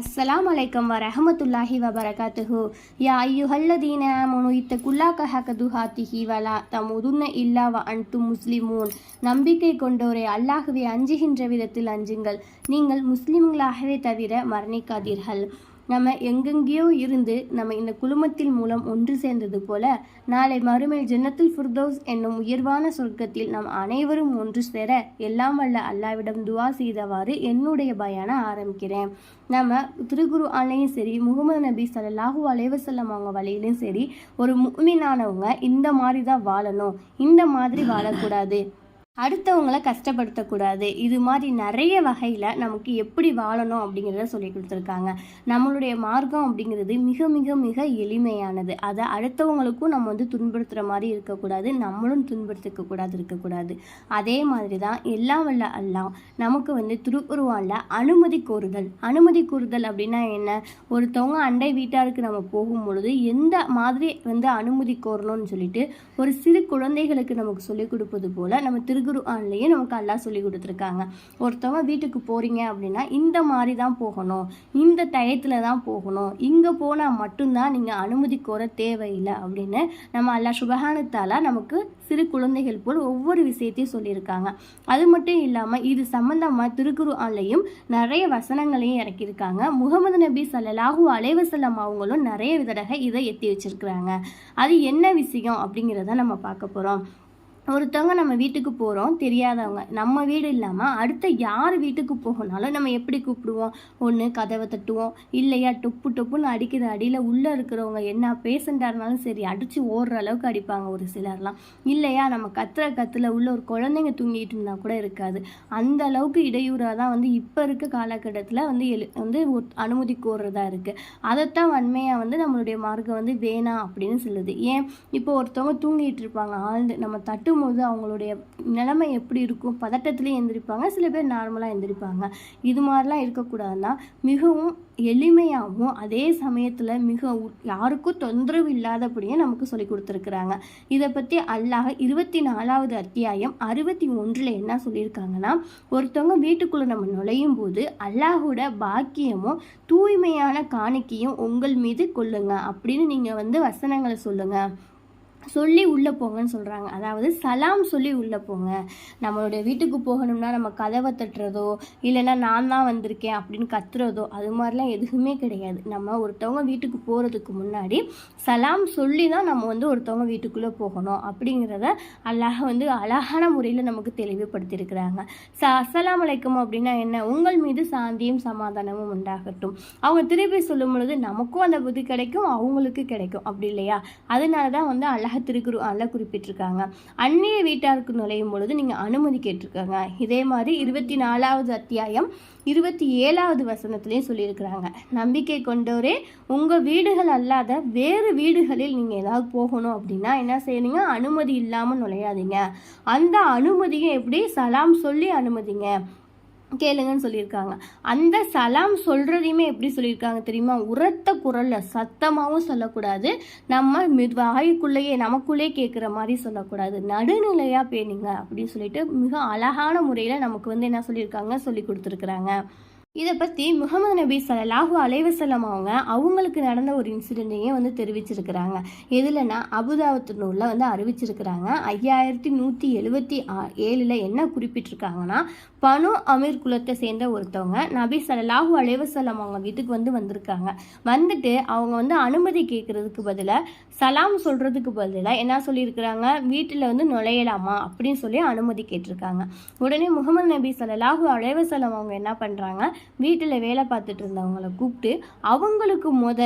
அஸ்ஸலாம் வலைக்கம் வரஹமத்துல்லாஹி வபரகாத்துஹு யா ஐயுஹல்லதீன ஆமனு இத்தகுல்லாக ஹகதுஹாத்திஹி வலா தமுதுன்ன இல்லா வ அன்தும் முஸ்லிமூன் நம்பிக்கை கொண்டோரை அல்லாஹ்வை அஞ்சுகின்ற விதத்தில் அஞ்சுங்கள். நீங்கள் முஸ்லிம்களாகவே தவிர மரணிக்காதீர்கள். நம்ம எங்கெங்கேயோ இருந்து நம்ம இந்த குழுமத்தின் மூலம் ஒன்று சேர்ந்தது போல நாளை மறுமை ஜன்னத்துல் ஃபுர்தோஸ் என்னும் உயர்வான சொர்க்கத்தில் நாம் அனைவரும் ஒன்று சேர எல்லாம் வல்ல அல்லாவிடம் துவா செய்தவாறு என்னுடைய பயான ஆரம்பிக்கிறேன். நம்ம திருகுரு ஆலையும் சரி முகமது நபி ஸல்லல்லாஹு அலைவசல்லம் அவங்க வழியிலும் சரி ஒரு முக்மீனானவங்க இந்த மாதிரி தான் வாழணும். இந்த மாதிரி வாழக்கூடாது. அடுத்தவங்கள கஷ்டப்படுத்தக்கூடாது. இது மாதிரி நிறைய வகையில் நமக்கு எப்படி வாழணும் அப்படிங்கிறத சொல்லி கொடுத்துருக்காங்க. நம்மளுடைய மார்க்கம் அப்படிங்கிறது மிக மிக மிக எளிமையானது. அதை அடுத்தவங்களுக்கும் நம்ம வந்து துன்புறுத்துகிற மாதிரி இருக்கக்கூடாது. நம்மளும் துன்புறுத்திக்க கூடாது இருக்கக்கூடாது. அதே மாதிரி தான் எல்லாம் வல்ல அல்லாம் நமக்கு வந்து திருக்குருவானில் அனுமதி கோருதல் அனுமதி கோருதல் அப்படின்னா என்ன? ஒருத்தவங்க அண்டை வீட்டாருக்கு நம்ம போகும் பொழுது எந்த மாதிரி வந்து அனுமதி கோரணும்னு சொல்லிட்டு ஒரு சிறு குழந்தைகளுக்கு நமக்கு சொல்லிக் கொடுப்பது போல் நம்ம திருக்கு ஆன்லேயே நமக்கு அல்லாஹ் சொல்லி கொடுத்துருக்காங்க. ஒருத்தவங்க வீட்டுக்கு போகிறீங்க அப்படின்னா இந்த மாதிரி தான் போகணும். இந்த டயத்தில் தான் போகணும். இங்கே போனால் மட்டும்தான் நீங்கள் அனுமதி கோர தேவையில்லை அப்படின்னு நம்ம அல்லா சுபஹானத்தாலா நமக்கு சிறு குழந்தைகள் போல் ஒவ்வொரு விஷயத்தையும் சொல்லியிருக்காங்க. அது மட்டும் இல்லாமல் இது சம்மந்தமாக திருக்குரு ஆன்லையும் நிறைய வசனங்களையும் இறக்கியிருக்காங்க. முகமது நபி சல்லாஹூ அலைவசல்லம் அவங்களும் நிறைய விதடக இதை எத்தி வச்சிருக்கிறாங்க. அது என்ன விஷயம் அப்படிங்கிறத நம்ம பார்க்க போகிறோம் ஒருத்தவங்க நம்ம வீட்டுக்கு போகிறோம் தெரியாதவங்க. நம்ம வீடு இல்லாமல் அடுத்த யார் வீட்டுக்கு போகணாலும் நம்ம எப்படி கூப்பிடுவோம்? ஒன்று கதவை தட்டுவோம். இல்லையா டொப்பு டொப்புன்னு அடிக்கிற அடியில் உள்ளே இருக்கிறவங்க என்ன பேஷண்ட்டாக இருந்தாலும் சரி அடித்து ஓடுற அளவுக்கு அடிப்பாங்க ஒரு சிலர்லாம். இல்லையா நம்ம கத்துற கத்தில் உள்ள ஒரு குழந்தைங்க தூங்கிட்டு இருந்தால் கூட இருக்காது. அந்த அளவுக்கு இடையூறாக தான் வந்து இப்போ இருக்க காலகட்டத்தில் வந்து எழு வந்து அனுமதி கோர்றதா இருக்குது அதைத்தான் வன்மையாக வந்து நம்மளுடைய மார்க்கம் வந்து வேணாம் அப்படின்னு சொல்லுது. ஏன்? இப்போ ஒருத்தவங்க தூங்கிட்டு இருப்பாங்க ஆழ்ந்து நம்ம தட்டு போது அவங்களுடைய நிலைமை எப்படி இருக்கும்? பதட்டத்துலேயே எந்திரிப்பாங்க சில பேர் நார்மலாக எந்திரிப்பாங்க. இது மாதிரிலாம் இருக்கக்கூடாதுன்னா மிகவும் எளிமையாகவும் அதே சமயத்தில் மிக யாருக்கும் தொந்தரவு இல்லாதபடியே நமக்கு சொல்லி கொடுத்துருக்குறாங்க. இதை பற்றி அல்லாஹ் இருபத்தி நாலாவது அத்தியாயம் அறுபத்தி ஒன்றில் என்ன சொல்லியிருக்காங்கன்னா ஒருத்தவங்க வீட்டுக்குள்ளே நம்ம நுழையும் போது அல்லாஹோட பாக்கியமும் தூய்மையான காணிக்கையும் உங்கள் மீது கொள்ளுங்க அப்படின்னு நீங்கள் வந்து வசனங்களை சொல்லுங்கள் சொல்லி உள்ளே போங்கன்னு சொல்கிறாங்க அதாவது சலாம் சொல்லி உள்ளே போங்க. நம்மளுடைய வீட்டுக்கு போகணும்னா நம்ம கதவை தட்டுறதோ இல்லைன்னா நான் தான் வந்திருக்கேன் அப்படின்னு கத்துறதோ அது மாதிரிலாம் எதுவுமே கிடையாது. நம்ம ஒருத்தவங்க வீட்டுக்கு போகிறதுக்கு முன்னாடி சலாம் சொல்லி தான் நம்ம வந்து ஒருத்தவங்க வீட்டுக்குள்ளே போகணும் அப்படிங்கிறத அழகாக வந்து அழகான முறையில் நமக்கு தெளிவுபடுத்தியிருக்கிறாங்க. ச அஸ்லாம் அலைக்கும் அப்படின்னா என்ன? உங்கள் மீது சாந்தியும் சமாதானமும் உண்டாகட்டும். அவங்க திருப்பி சொல்லும் பொழுது நமக்கும் அந்த புத்தி கிடைக்கும் அவங்களுக்கு கிடைக்கும். அப்படி இல்லையா? அதனால தான் வந்து அழகாக திருக்குரு அல்ல குறிப்பிட்டிருக்காங்க. அந்நிய வீட்டாருக்கு நுழையும் பொழுது நீங்கள் அனுமதி கேட்டிருக்காங்க. இதே மாதிரி இருபத்தி நாலாவது அத்தியாயம் இருபத்தி ஏழாவது வசனத்துலேயும் சொல்லியிருக்கிறாங்க. நம்பிக்கை கொண்டோரே உங்கள் வீடுகள் அல்லாத வேறு வீடுகளில் நீங்கள் ஏதாவது போகணும் அப்படின்னா என்ன செய்யணுங்க? அனுமதி இல்லாமல் நுழையாதீங்க. அந்த அனுமதியை எப்படி சலாம் சொல்லி அனுமதிங்க? கேளுங்கன்னு சொல்லியிருக்காங்க. அந்த சலாம் சொல்கிறதையுமே எப்படி சொல்லியிருக்காங்க தெரியுமா? உரத்த குரலில் சத்தமாகவும் சொல்லக்கூடாது. நம்ம மெது வாய்க்குள்ளேயே நமக்குள்ளேயே கேட்குற மாதிரி சொல்லக்கூடாது. நடுநிலையாக பேணுங்க அப்படின்னு சொல்லிட்டு மிக அழகான முறையில் நமக்கு வந்து என்ன சொல்லியிருக்காங்க? சொல்லி கொடுத்துருக்குறாங்க. இதை பற்றி முகமது நபி ஸல்லல்லாஹு அலைவசலம் அவங்க அவங்களுக்கு நடந்த ஒரு இன்சிடெண்ட்டையும் வந்து தெரிவிச்சிருக்கிறாங்க. எதுலன்னா அபுதாபத்து நூலில் வந்து அறிவிச்சிருக்கிறாங்க. ஐயாயிரத்தி நூற்றி எழுபத்தி ஏழில் என்ன குறிப்பிட்டிருக்காங்கன்னா பனு அமீர் குலத்தை சேர்ந்த ஒருத்தவங்க நபி ஸல்லல்லாஹு அலைவசலம் அவங்க வீட்டுக்கு வந்து வந்திருக்காங்க. வந்துட்டு அவங்க வந்து அனுமதி கேட்குறதுக்கு பதிலாக சலாம் சொல்கிறதுக்கு பதிலாக என்ன சொல்லியிருக்கிறாங்க? வீட்டில் வந்து நுழையலாமா? அப்படின்னு சொல்லி அனுமதி கேட்டிருக்காங்க. உடனே முகமது நபி ஸல்லல்லாஹு அலைவசலம் அவங்க என்ன பண்ணுறாங்க வீட்டில் வேலை பார்த்துட்டு இருந்தவங்கள கூப்பிட்டு அவங்களுக்கு முத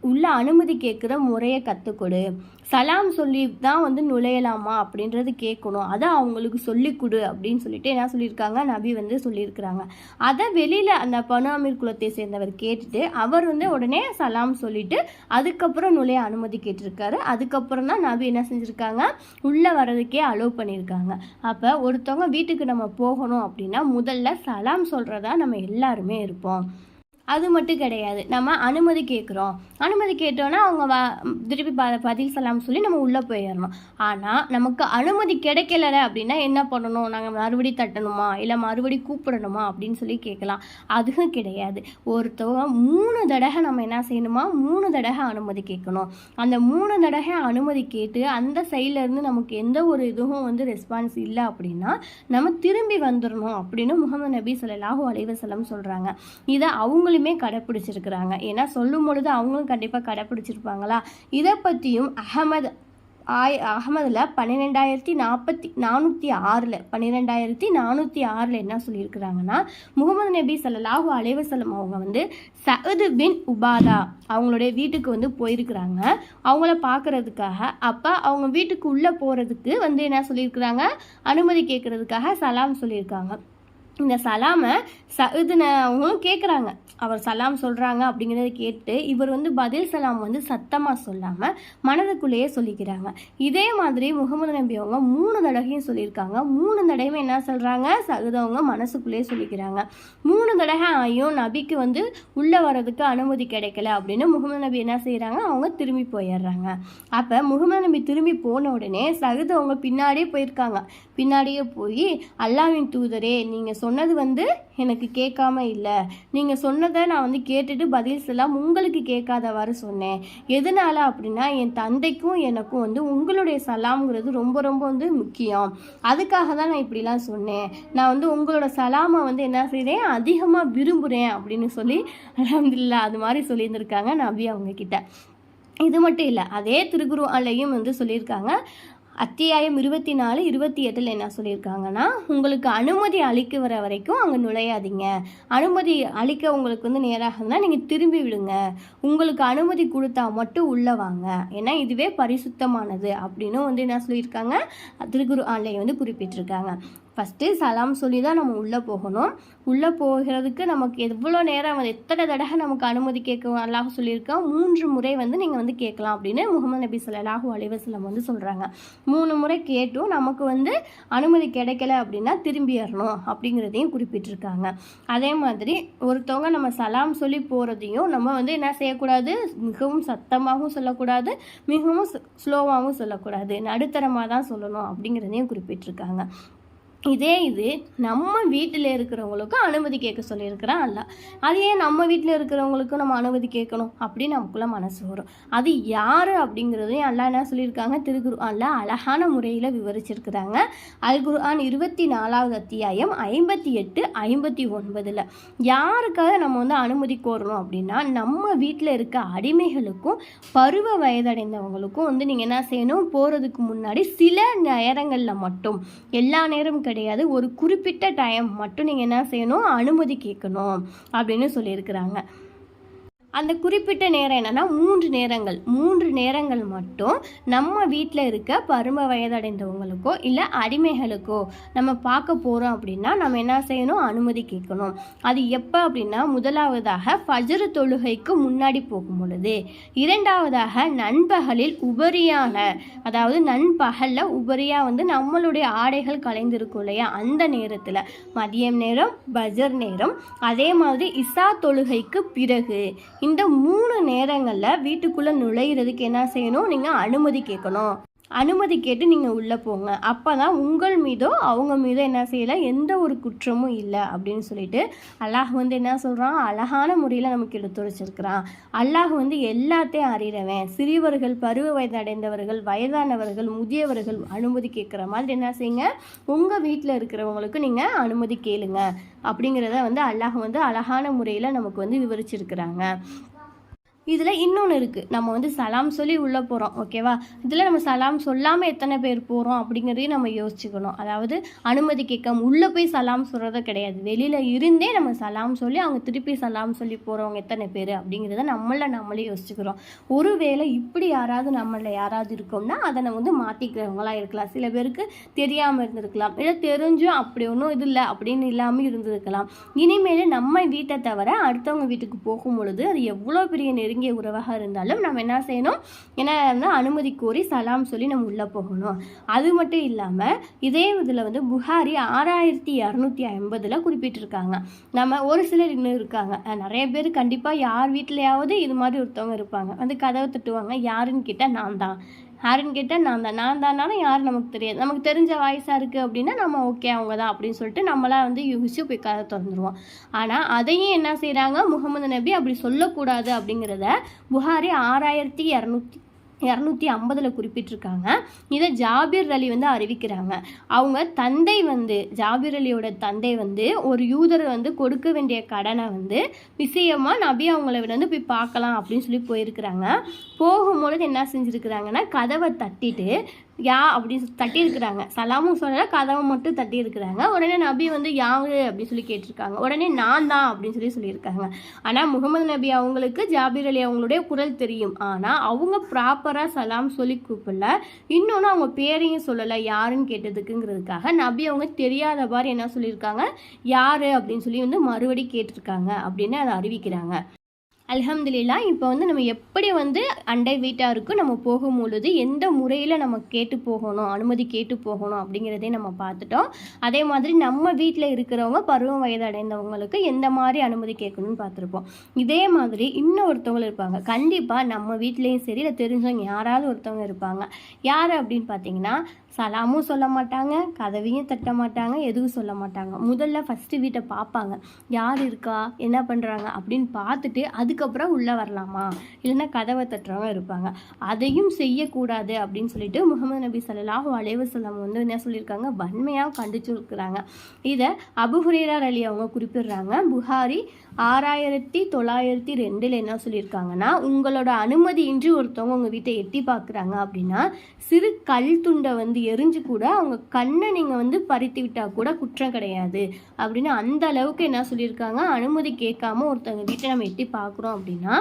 உள்ள அனுமதி கேட்குற முறையை கற்றுக்கொடு சலாம் சொல்லி தான் வந்து நுழையலாமா அப்படின்றது கேட்கணும். அதை அவங்களுக்கு சொல்லிக் கொடு அப்படின்னு சொல்லிட்டு என்ன சொல்லியிருக்காங்க? நபி வந்து சொல்லியிருக்கிறாங்க. அதை வெளியில் அந்த பனாமீர் குலத்தை சேர்ந்தவர் கேட்டுட்டு அவர் வந்து உடனே சலாம் சொல்லிட்டு அதுக்கப்புறம் நுழைய அனுமதி கேட்டிருக்காரு. அதுக்கப்புறம் தான் நபி என்ன செஞ்சுருக்காங்க? உள்ளே வர்றதுக்கே அலோவ் பண்ணியிருக்காங்க. அப்போ ஒருத்தவங்க வீட்டுக்கு நம்ம போகணும் அப்படின்னா முதல்ல சலாம் சொல்கிறதா நம்ம எல்லாருமே இருப்போம். அது மட்டும் கிடையாது. நம்ம அனுமதி கேட்குறோம். அனுமதி கேட்டோன்னா அவங்க வ திருப்பி ப பதில் சொல்லாமல் சொல்லி நம்ம உள்ளே போயிடணும். ஆனால் நமக்கு அனுமதி கிடைக்கல அப்படின்னா என்ன பண்ணணும்? நாங்கள் மறுபடி தட்டணுமா? இல்லை மறுபடி கூப்பிடணுமா? அப்படின்னு சொல்லி கேட்கலாம். அதுவும் கிடையாது. ஒருத்தவங்க மூணு தடவை நம்ம என்ன செய்யணுமா? மூணு தடவை அனுமதி கேட்கணும். அந்த மூணு தடவை அனுமதி கேட்டு அந்த சைட்லேருந்து நமக்கு எந்த ஒரு இதுவும் வந்து ரெஸ்பான்ஸ் இல்லை அப்படின்னா நம்ம திரும்பி வந்துடணும் அப்படின்னு முகமது நபி சொல்லலாஹூ அலைவசலம் சொல்கிறாங்க இதை அவங்களுமே கடைப்பிடிச்சிருக்கிறாங்க. ஏன்னா சொல்லும் பொழுது அவங்களும் கண்டிப்பாக கடைப்பிடிச்சிருப்பாங்களா? இதை பற்றியும் அகமது ஆய் அகமதில் பன்னிரெண்டாயிரத்தி நாற்பத்தி நானூற்றி ஆறில் பன்னிரெண்டாயிரத்தி நானூற்றி ஆறில் என்ன சொல்லியிருக்கிறாங்கன்னா முகமது நபி சல்லாஹூ அலைவசலம் அவங்க வந்து சஹது பின் உபாதா அவங்களுடைய வீட்டுக்கு வந்து போயிருக்கிறாங்க. அவங்கள பார்க்கறதுக்காக அப்போ அவங்க வீட்டுக்கு உள்ளே போகிறதுக்கு வந்து என்ன சொல்லியிருக்கிறாங்க? அனுமதி கேட்குறதுக்காக சலாம் சொல்லியிருக்காங்க. இந்த சலாமை சகுதுன அவங்களும் கேட்குறாங்க அவர் சலாம் சொல்கிறாங்க அப்படிங்கிறத கேட்டு இவர் வந்து பதில் சலாம் வந்து சத்தமாக சொல்லாமல் மனதுக்குள்ளேயே சொல்லிக்கிறாங்க. இதே மாதிரி முகமது நபி அவங்க மூணு தடவையும் சொல்லியிருக்காங்க. மூணு தடவையும் என்ன சொல்கிறாங்க சகுதவங்க மனசுக்குள்ளேயே சொல்லிக்கிறாங்க. மூணு தடவை ஆயும் நபிக்கு வந்து உள்ளே வர்றதுக்கு அனுமதி கிடைக்கல அப்படின்னு முகமது நபி என்ன செய்கிறாங்க அவங்க திரும்பி போயிடுறாங்க. அப்போ முகமது நபி திரும்பி போன உடனே சகுதவங்க பின்னாடியே போயிருக்காங்க. பின்னாடியே போய் அல்லாவின் தூதரே நீங்கள் சொன்னது வந்து எனக்கு கேட்காம இல்லை. நீங்கள் சொன்னதை நான் வந்து கேட்டுட்டு பதில் சொல்லாம் உங்களுக்கு கேட்காதவாறு சொன்னேன். எதனால் அப்படின்னா என் தந்தைக்கும் எனக்கும் வந்து உங்களுடைய சலாம்ங்கிறது ரொம்ப ரொம்ப வந்து முக்கியம். அதுக்காக தான் நான் இப்படிலாம் சொன்னேன். நான் வந்து உங்களோட சலாமை வந்து என்ன செய்கிறேன் அதிகமாக விரும்புகிறேன் அப்படின்னு சொல்லி அலமதுல்லா அது மாதிரி சொல்லியிருந்திருக்காங்க நபி அவங்கக்கிட்ட இது மட்டும் இல்லை அதே திருக்குருவாலையும் வந்து சொல்லியிருக்காங்க. அத்தியாயம் இருபத்தி நாலு இருபத்தி எட்டில் என்ன சொல்லியிருக்காங்கன்னா உங்களுக்கு அனுமதி அளிக்க வர வரைக்கும் அங்கே நுழையாதீங்க. அனுமதி அளிக்க உங்களுக்கு வந்து நேராகுதுன்னா நீங்கள் திரும்பி விடுங்க. உங்களுக்கு அனுமதி கொடுத்தா மட்டும் உள்ளே வாங்க. ஏன்னா இதுவே பரிசுத்தமானது அப்படின்னு வந்து என்ன சொல்லியிருக்காங்க? திருக்குரு ஆன்லைன் வந்து குறிப்பிட்டிருக்காங்க. ஃபஸ்ட்டு சலாம் சொல்லி தான் நம்ம உள்ளே போகணும். உள்ளே போகிறதுக்கு நமக்கு எவ்வளோ நேரம் வந்து எத்தனை தடவை நமக்கு அனுமதி கேட்க அல்லாஹ் சொல்லியிருக்கோம் மூன்று முறை வந்து நீங்கள் வந்து கேட்கலாம் அப்படின்னு முகமது நபி சொல்லாஹூ அலைவசலம் வந்து சொல்கிறாங்க மூணு முறை கேட்டும் நமக்கு வந்து அனுமதி கிடைக்கல அப்படின்னா திரும்பிடணும் அப்படிங்கிறதையும் குறிப்பிட்டிருக்காங்க. அதே மாதிரி ஒருத்தவங்க நம்ம சலாம் சொல்லி போகிறதையும் நம்ம வந்து என்ன செய்யக்கூடாது? மிகவும் சத்தமாகவும் சொல்லக்கூடாது மிகவும் ஸ்லோவாகவும் சொல்லக்கூடாது. நடுத்தரமாக தான் சொல்லணும் அப்படிங்கிறதையும் குறிப்பிட்டிருக்காங்க. இதே இது நம்ம வீட்டில் இருக்கிறவங்களுக்கும் அனுமதி கேட்க சொல்லியிருக்கிறான் அல்ல. அது ஏன் நம்ம வீட்டில் இருக்கிறவங்களுக்கும் நம்ம அனுமதி கேட்கணும்? அப்படின்னு நமக்குள்ள மனசு வரும். அது யார் அப்படிங்கிறதையும் அல்லா என்ன சொல்லியிருக்காங்க? திருக்குர்ஆனில் அழகான முறையில் விவரிச்சிருக்கிறாங்க. அல் குர்ஆன் இருபத்தி நாலாவது அத்தியாயம் ஐம்பத்தி எட்டு ஐம்பத்தி ஒன்பதில். யாருக்காக நம்ம வந்து அனுமதி கோரணும் அப்படின்னா நம்ம வீட்டில் இருக்க அடிமைகளுக்கும் பருவ வயதடைந்தவங்களுக்கும் வந்து நீங்கள் என்ன செய்யணும்? போகிறதுக்கு முன்னாடி சில நேரங்களில் மட்டும் எல்லா நேரம் கிடையாது. ஒரு குறிப்பிட்ட டைம் மட்டும் நீங்கள் என்ன செய்யணும்? அனுமதி கேட்கணும் அப்படின்னு சொல்லியிருக்கிறாங்க. அந்த குறிப்பிட்ட நேரம் என்னென்னா மூன்று நேரங்கள். மூன்று நேரங்கள் மட்டும் நம்ம வீட்டில் இருக்க பரும வயதடைந்தவங்களுக்கோ இல்லை அடிமைகளுக்கோ நம்ம பார்க்க போகிறோம் அப்படின்னா நம்ம என்ன செய்யணும்? அனுமதி கேட்கணும். அது எப்போ அப்படின்னா முதலாவதாக ஃபஜரு தொழுகைக்கு முன்னாடி போகும் பொழுது. இரண்டாவதாக நண்பகலில் உபரியான அதாவது நண்பகலில் உபரியாக வந்து நம்மளுடைய ஆடைகள் கலைந்திருக்கும் இல்லையா? அந்த நேரத்தில். மதியம் நேரம் பஜர் நேரம். அதே மாதிரி இசா தொழுகைக்கு பிறகு இந்த மூணு நேரங்களில் வீட்டுக்குள்ளே நுழையிறதுக்கு என்ன செய்யணும்? நீங்கள் அனுமதி கேட்கணும். அனுமதி கேட்டு நீங்கள் உள்ளே போங்க. அப்போ தான் உங்கள் மீதோ அவங்க மீதோ என்ன செய்யலை? எந்த ஒரு குற்றமும் இல்லை அப்படின்னு சொல்லிட்டு அல்லாஹ் வந்து என்ன சொல்கிறான் அழகான முறையில் நமக்கு எடுத்துரைச்சிருக்கிறான் அல்லாஹ் வந்து எல்லாத்தையும் அறிகிறவன் சிறியவர்கள் பருவ வயது அடைந்தவர்கள் வயதானவர்கள் முதியவர்கள் அனுமதி கேட்குற மாதிரி என்ன செய்யுங்க? உங்கள் வீட்டில் இருக்கிறவங்களுக்கு நீங்கள் அனுமதி கேளுங்க. அப்படிங்கிறத வந்து அல்லாஹ் வந்து அழகான முறையில் நமக்கு வந்து விவரிச்சிருக்கிறாங்க. இதில் இன்னொன்று இருக்குது நம்ம வந்து சலாம் சொல்லி உள்ளே போகிறோம் ஓகேவா இதில் நம்ம சலாம் சொல்லாமல் எத்தனை பேர் போகிறோம் அப்படிங்கிறதையும் நம்ம யோசிச்சுக்கணும். அதாவது அனுமதி கேட்காம உள்ளே போய் சலாம் சொல்கிறது கிடையாது. வெளியில் இருந்தே நம்ம சலாம் சொல்லி அவங்க திருப்பி சலாம் சொல்லி போகிறவங்க எத்தனை பேர் அப்படிங்கிறத நம்மள நம்மளே யோசிச்சுக்கிறோம். ஒருவேளை இப்படி யாராவது நம்மள யாராவது இருக்கோம்னா அதை நம்ம வந்து மாற்றிக்கிறவங்களா இருக்கலாம். சில பேருக்கு தெரியாமல் இருந்திருக்கலாம். இல்லை தெரிஞ்சும் அப்படி ஒன்றும் இது இல்லை அப்படின்னு இல்லாமல் இருந்திருக்கலாம். இனிமேல் நம்ம வீட்டை தவிர அடுத்தவங்க வீட்டுக்கு போகும் பொழுது அது எவ்வளோ பெரிய நெருங்கி நெருங்கிய உறவாக இருந்தாலும் நம்ம என்ன செய்யணும்? என்ன அனுமதி கோரி சலாம் சொல்லி நம்ம உள்ளே போகணும். அது மட்டும் இல்லாமல் இதே இதில் வந்து புகாரி ஆறாயிரத்தி இரநூத்தி ஐம்பதில் குறிப்பிட்டிருக்காங்க. நம்ம ஒரு சிலர் இன்னும் இருக்காங்க. நிறைய பேர் கண்டிப்பாக யார் வீட்லையாவது இது மாதிரி ஒருத்தவங்க இருப்பாங்க. வந்து கதவை தட்டுவாங்க. யாருன்னு கேட்டால் நான் தான். யாருன்னு கேட்டால் நான் தான். நான் தானாலும் யாரும் நமக்கு தெரியாது. நமக்கு தெரிஞ்ச வாய்ஸாக இருக்குது அப்படின்னா நம்ம ஓகே அவங்க தான் அப்படின்னு சொல்லிட்டு நம்மளாம் வந்து யூகிச்சு போய் கதை திறந்துருவோம். ஆனால் அதையும் என்ன செய்கிறாங்க முகமது நபி அப்படி சொல்லக்கூடாது அப்படிங்கிறத புகாரி ஆறாயிரத்தி இரநூத்தி இரநூத்தி ஐம்பதில் குறிப்பிட்டிருக்காங்க. இதை ஜாபிர் அலி வந்து அறிவிக்கிறாங்க. அவங்க தந்தை வந்து ஜாபிர் அலியோட தந்தை வந்து ஒரு யூதர் வந்து கொடுக்க வேண்டிய கடனை வந்து விஷயமாக நபி அவங்கள வந்து போய் பார்க்கலாம் அப்படின்னு சொல்லி போயிருக்கிறாங்க. போகும்பொழுது என்ன செஞ்சுருக்கிறாங்கன்னா கதவை தட்டிட்டு யா அப்படின்னு தட்டி இருக்கிறாங்க சலாமும் சொல்லல கதவை மட்டும் தட்டியிருக்கிறாங்க. உடனே நபி வந்து யாரு அப்படின்னு சொல்லி கேட்டிருக்காங்க. உடனே நான் தான் அப்படின்னு சொல்லி சொல்லியிருக்காங்க. ஆனால் முகமது நபி அவங்களுக்கு ஜாபீர் அலி அவங்களுடைய குரல் தெரியும். ஆனால் அவங்க ப்ராப்பராக சலாம் சொல்லி கூப்பிடல. இன்னொன்று அவங்க பேரையும் சொல்லலை யாருன்னு கேட்டதுக்குங்கிறதுக்காக. நபி அவங்க தெரியாத மாதிரி என்ன சொல்லியிருக்காங்க? யாரு அப்படின்னு சொல்லி வந்து மறுபடி கேட்டிருக்காங்க அப்படின்னு அதை அறிவிக்கிறாங்க. அல்ஹம்துலில்லா இப்போ வந்து நம்ம எப்படி வந்து அண்டை வீட்டாருக்கு நம்ம போகும்பொழுது எந்த முறையில் நம்ம கேட்டு போகணும் அனுமதி கேட்டு போகணும் அப்படிங்கிறதே நம்ம பார்த்துட்டோம். அதே மாதிரி நம்ம வீட்டில் இருக்கிறவங்க பருவ வயது அடைந்தவங்களுக்கு எந்த மாதிரி அனுமதி கேட்கணும்னு பார்த்துருப்போம். இதே மாதிரி இன்னும் இருப்பாங்க. கண்டிப்பாக நம்ம வீட்லேயும் சரி இல்லை தெரிஞ்சவங்க யாராவது ஒருத்தவங்க இருப்பாங்க. யார் அப்படின்னு பார்த்தீங்கன்னா சலாமும் சொல்ல மாட்டாங்க கதவையும் தட்ட மாட்டாங்க எதுவும் சொல்ல மாட்டாங்க. முதல்ல ஃபஸ்ட்டு வீட்டை பார்ப்பாங்க. யார் இருக்கா? என்ன பண்ணுறாங்க அப்படின்னு பார்த்துட்டு அதுக்கப்புறம் உள்ளே வரலாமா? இல்லைன்னா கதவை தட்டுறவங்க இருப்பாங்க. அதையும் செய்யக்கூடாது அப்படின்னு சொல்லிட்டு முகமது நபி ஸல்லல்லாஹு அலைவசல்லம் வந்து என்ன சொல்லியிருக்காங்க? வன்மையாக கண்டிச்சு இருக்கிறாங்க இதை அபுஹுரேரா அலி அவங்க குறிப்பிடுறாங்க. புகாரி ஆறாயிரத்தி தொள்ளாயிரத்தி ரெண்டில் என்ன சொல்லியிருக்காங்கன்னா உங்களோட அனுமதியின்றி ஒருத்தவங்க உங்கள் வீட்டை எட்டி பார்க்குறாங்க அப்படின்னா சிறு கல் துண்டை வந்து எரிஞ்சு கூட அவங்க கண்ணை நீங்கள் வந்து பறித்து விட்டால் கூட குற்றம் கிடையாது. அப்படின்னு அந்த அளவுக்கு என்ன சொல்லியிருக்காங்க அனுமதி கேட்காம ஒருத்தவங்க வீட்டை நம்ம எட்டி பார்க்குறோம் அப்படின்னா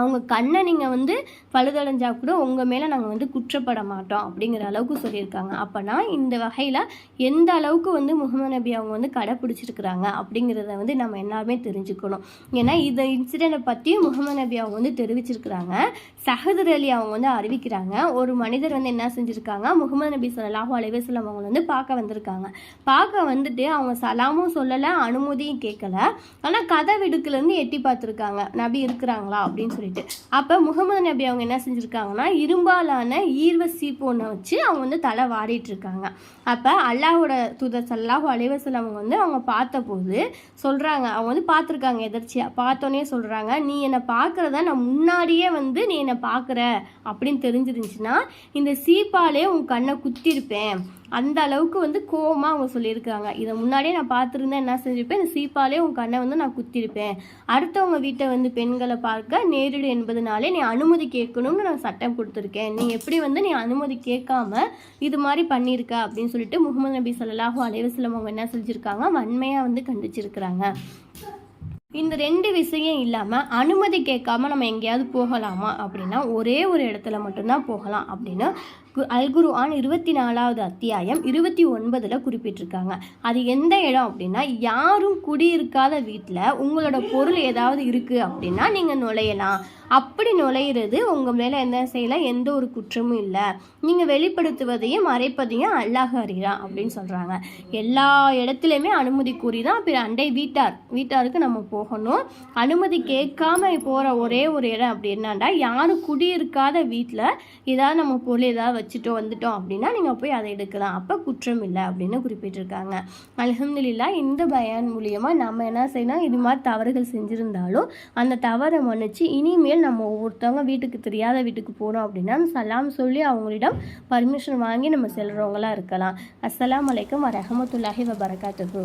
அவங்க கண்ணை நீங்கள் வந்து பழுதடைஞ்சா கூட உங்கள் மேலே நாங்கள் வந்து குற்றப்பட மாட்டோம் அப்படிங்கிற அளவுக்கு சொல்லியிருக்காங்க. அப்போனா இந்த வகையில் எந்த அளவுக்கு வந்து முகமது நபி அவங்க வந்து கடைப்பிடிச்சிருக்கிறாங்க அப்படிங்கிறத வந்து நம்ம எல்லாருமே தெரிஞ்சுக்கணும். ஏன்னா இந்த இன்சிடெண்ட்டை பற்றி முகமது நபி அவங்க வந்து தெரிவிச்சிருக்கிறாங்க. சஹதர் அலி அவங்க வந்து அறிவிக்கிறாங்க. ஒரு மனிதர் வந்து என்ன செஞ்சுருக்காங்க? முகமது நபி ஸல்லல்லாஹு அலைஹி அவங்க வந்து பார்க்க வந்திருக்காங்க. பார்க்க வந்துட்டு அவங்க சலாமும் சொல்லலை அனுமதியும் கேட்கல. ஆனால் கதை விடுக்குலேருந்து எட்டி பார்த்துருக்காங்க. நபி இருக்கிறாங்களா அப்படின்னு சொல்லி சொல்லிட்டு. அப்போ முகமது நபி அவங்க என்ன செஞ்சுருக்காங்கன்னா இரும்பாலான ஈர்வ சீப்பு ஒன்றை வச்சு அவங்க வந்து தலை வாரிட்டு இருக்காங்க அப்போ அல்லாஹோட தூதர் சல்லாஹூ அலைவசல் அவங்க வந்து அவங்க பார்த்தபோது சொல்கிறாங்க அவங்க வந்து பார்த்துருக்காங்க எதிர்ச்சியாக பார்த்தோன்னே சொல்கிறாங்க நீ என்னை பார்க்குறத நான் முன்னாடியே வந்து நீ என்னை பார்க்குற அப்படின்னு தெரிஞ்சிருந்துச்சுன்னா இந்த சீப்பாலே உன் கண்ணை குத்திருப்பேன் அந்த அளவுக்கு வந்து கோவமாக அவங்க சொல்லியிருக்காங்க. இதை முன்னாடியே நான் பார்த்துருந்தேன் என்ன செஞ்சிருப்பேன்? இந்த சீப்பாலே உன் கண்ணை வந்து நான் குத்திருப்பேன் அடுத்தவங்க வீட்டை வந்து பெண்களை பார்க்க நேரிடு என்பதனாலே நீ அனுமதி கேட்கணும்னு நான் சட்டம் கொடுத்துருக்கேன். நீ எப்படி வந்து நீ அனுமதி கேட்காம இது மாதிரி பண்ணியிருக்க அப்படின்னு சொல்லிட்டு முகமது நபி ஸல்லல்லாஹு அலைஹி அவங்க என்ன செஞ்சுருக்காங்க? வன்மையாக வந்து கண்டிச்சிருக்கிறாங்க. இந்த ரெண்டு விஷயம் இல்லாமல் அனுமதி கேட்காம நம்ம எங்கேயாவது போகலாமா அப்படின்னா ஒரே ஒரு இடத்துல மட்டும்தான் போகலாம் அப்படின்னு கு- ஆன் இருபத்தி நாலாவது அத்தியாயம் இருபத்தி ஒன்பதில் குறிப்பிட்டிருக்காங்க. அது எந்த இடம் அப்படின்னா யாரும் குடியிருக்காத வீட்டில் உங்களோட பொருள் ஏதாவது இருக்குது அப்படின்னா நீங்கள் நுழையலாம். அப்படி நுழையிறது உங்கள் மேலே என்ன செய்யலாம்? எந்த ஒரு குற்றமும் இல்லை. நீங்கள் வெளிப்படுத்துவதையும் மறைப்பதையும் அல்லாஹ் அறிகிறான் அப்படின்னு சொல்கிறாங்க எல்லா இடத்துலையுமே அனுமதி கூறி தான் பிற அண்டை வீட்டார் வீட்டாருக்கு நம்ம போகணும். அனுமதி கேட்காம போகிற ஒரே ஒரு இடம் அப்படி என்னன்னா யாரும் குடியிருக்காத வீட்டில் ஏதாவது நம்ம பொருள் ஏதாவது வச்சுட்டோம் வந்துட்டோம் அப்படின்னா நீங்கள் போய் அதை எடுக்கலாம். அப்போ குற்றம் இல்லை அப்படின்னு குறிப்பிட்டிருக்காங்க. அல்ஹம்துலில்லா இந்த பயான் மூலியமாக நம்ம என்ன செய்யணும் இது மாதிரி தவறுகள் செஞ்சுருந்தாலும் அந்த தவறை மன்னிச்சு இனிமேல் நம்ம ஒவ்வொருத்தவங்க வீட்டுக்கு தெரியாத வீட்டுக்கு போகிறோம் அப்படின்னா சலாம் சொல்லி அவங்களிடம் பர்மிஷன் வாங்கி நம்ம செல்கிறவங்களாம் இருக்கலாம். அஸ்லாம் வலைக்கம் வரமத்துல்லாஹி வபரகாத்துஹு.